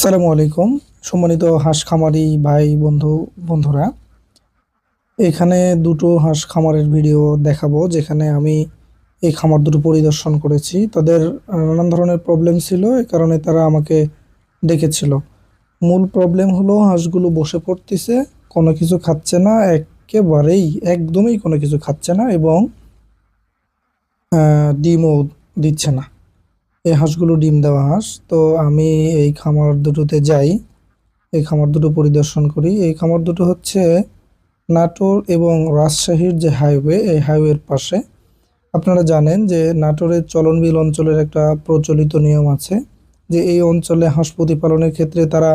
আসসালামু আলাইকুম, সম্মানিত হাঁস খামারি ভাই বন্ধু, বন্ধুরা। এখানে দুটো হাঁস খামারের ভিডিও দেখাবো, যেখানে আমি এই খামার দুটো পরিদর্শন করেছি। তাদের নানান ধরনের প্রবলেম ছিল এই কারণে তারা আমাকে ডেকেছিল। মূল প্রবলেম হলো, হাঁসগুলো বসে পড়তেছে, কোনো কিছু খাচ্ছে না, একেবারেই, একদমই কোনো কিছু খাচ্ছে না এবং ডিমও দিচ্ছে না। এই হাঁসগুলো ডিম দেওয়া হাঁস। তো আমি এই খামার দুটোতে যাই। এই খামার দুটো পরিদর্শন করি। এই খামার দুটো হচ্ছে নাটোর এবং রাজশাহীর যে হাইওয়ে, এই হাইওয়ের পাশে। আপনারা জানেন যে নাটোরের চলনবিল অঞ্চলের একটা প্রচলিত নিয়ম আছে যে এই অঞ্চলে হাঁস প্রতিপালনের ক্ষেত্রে তারা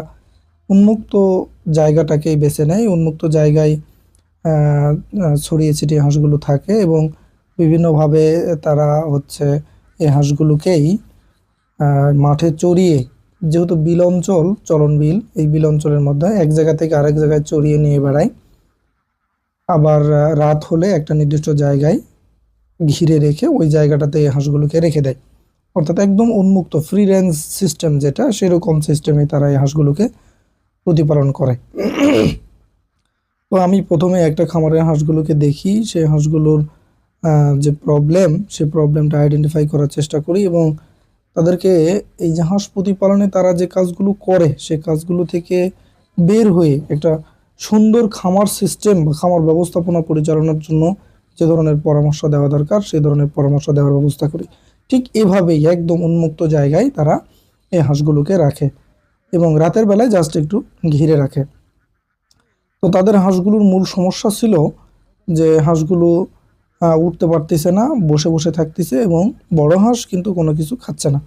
উন্মুক্ত জায়গাটাকেই বেছে নেয়। উন্মুক্ত জায়গায় ছড়িয়ে ছিটিয়ে হাঁসগুলো থাকে এবং বিভিন্নভাবে তারা হচ্ছে এই হাঁসগুলোকেই মাঠে চড়িয়ে, যেহেতু বিল অঞ্চল, চলন বিল, এই বিল অঞ্চলের মধ্যে এক জায়গা থেকে আরেক জায়গায় চড়িয়ে নিয়ে বেড়ায়। আবার রাত হলে একটা নির্দিষ্ট জায়গায় ঘিরে রেখে ওই জায়গাটাতে এই হাঁসগুলোকে রেখে দেয়। অর্থাৎ একদম উন্মুক্ত ফ্রি রেঞ্জ সিস্টেম যেটা, সেরকম সিস্টেমে তারা এই হাঁসগুলোকে প্রতিপালন করে। তো আমি প্রথমে একটা খামারের হাঁসগুলোকে দেখি সেই হাঁসগুলোর যে প্রবলেম সেই প্রবলেমটা আইডেন্টিফাই করার চেষ্টা করি এবং তাদেরকে এই যে হাঁস প্রতিপালনে তারা যে কাজগুলো করে, সে কাজগুলো থেকে বের হয়ে একটা সুন্দর খামার সিস্টেম বা খামার ব্যবস্থাপনা পরিচালনার জন্য যে ধরনের পরামর্শ দেওয়া দরকার, সেই ধরনের পরামর্শ দেওয়ার ব্যবস্থা করি। ঠিক এভাবেই একদম উন্মুক্ত জায়গায় তারা এই হাঁসগুলোকে রাখে এবং রাতের বেলায় জাস্ট একটু ঘিরে রাখে। তো তাদের হাঁসগুলোর মূল সমস্যা ছিল যে হাঁসগুলো উঠতে পারতেছে না, বসে বসে থাকতেছে এবং বড় হাঁস কিন্তু কোনো কিছু খাচ্ছে না।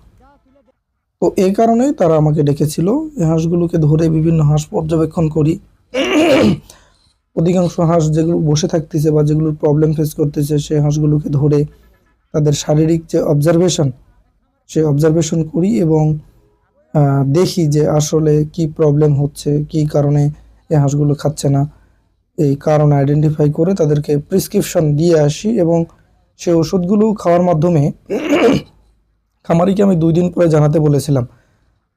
তো এই কারণেই তারা আমাকে ডেকেছিল। এই হাঁসগুলোকে ধরে বিভিন্ন হাঁস পর্যবেক্ষণ করি। অধিকাংশ হাঁস যেগুলো বসে থাকতেছে বা যেগুলোর প্রবলেম ফেস করতেছে সেই হাঁসগুলোকে ধরে তাদের শারীরিক যে অবজারভেশন সেই অবজারভেশন করি এবং দেখি যে আসলে কি প্রবলেম হচ্ছে, কি কারণে এই হাঁসগুলো খাচ্ছে না। এই কারণ আইডেন্টিফাই করে তাদেরকে প্রেসক্রিপশন দিয়ে আসি এবং সেই ওষুধগুলো খাওয়ার মাধ্যমে খামারিকে আমি দুই দিন পরে জানাতে বলেছিলাম।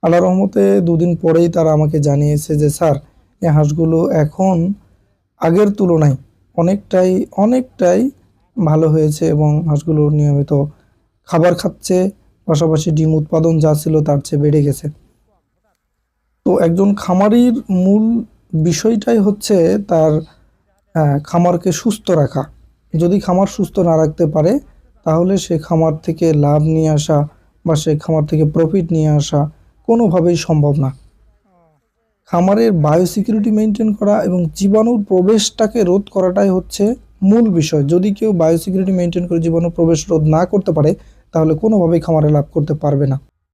আল্লাহ রহমতে দুদিন পরেই তারা আমাকে জানিয়েছে যে, স্যার এই হাঁসগুলো এখন আগের তুলনায় অনেকটাই অনেকটাই ভালো হয়েছে এবং হাঁসগুলো নিয়মিত খাবার খাচ্ছে। পাশাপাশি ডিম উৎপাদন যা ছিল তার চেয়ে বেড়ে গেছে। তো একজন খামারির মূল বিষয়টাই হচ্ছে তার খামারকে সুস্থ রাখা। যদি খামার সুস্থ না রাখতে পারে, তাহলে সে খামার থেকে লাভ নিয়ে আসা বা সে খামার থেকে প্রফিট নিয়ে আসা কোনোভাবেই সম্ভব না। খামারের বায়োসিকিউরিটি মেনটেন করা এবং জীবাণুর প্রবেশটাকে রোধ করাটাই হচ্ছে মূল বিষয়। যদি কেউ বায়োসিকিউরিটি মেনটেন করে জীবাণু প্রবেশ রোধ না করতে পারে, তাহলে কোনোভাবেই খামারে লাভ করতে পারবে না।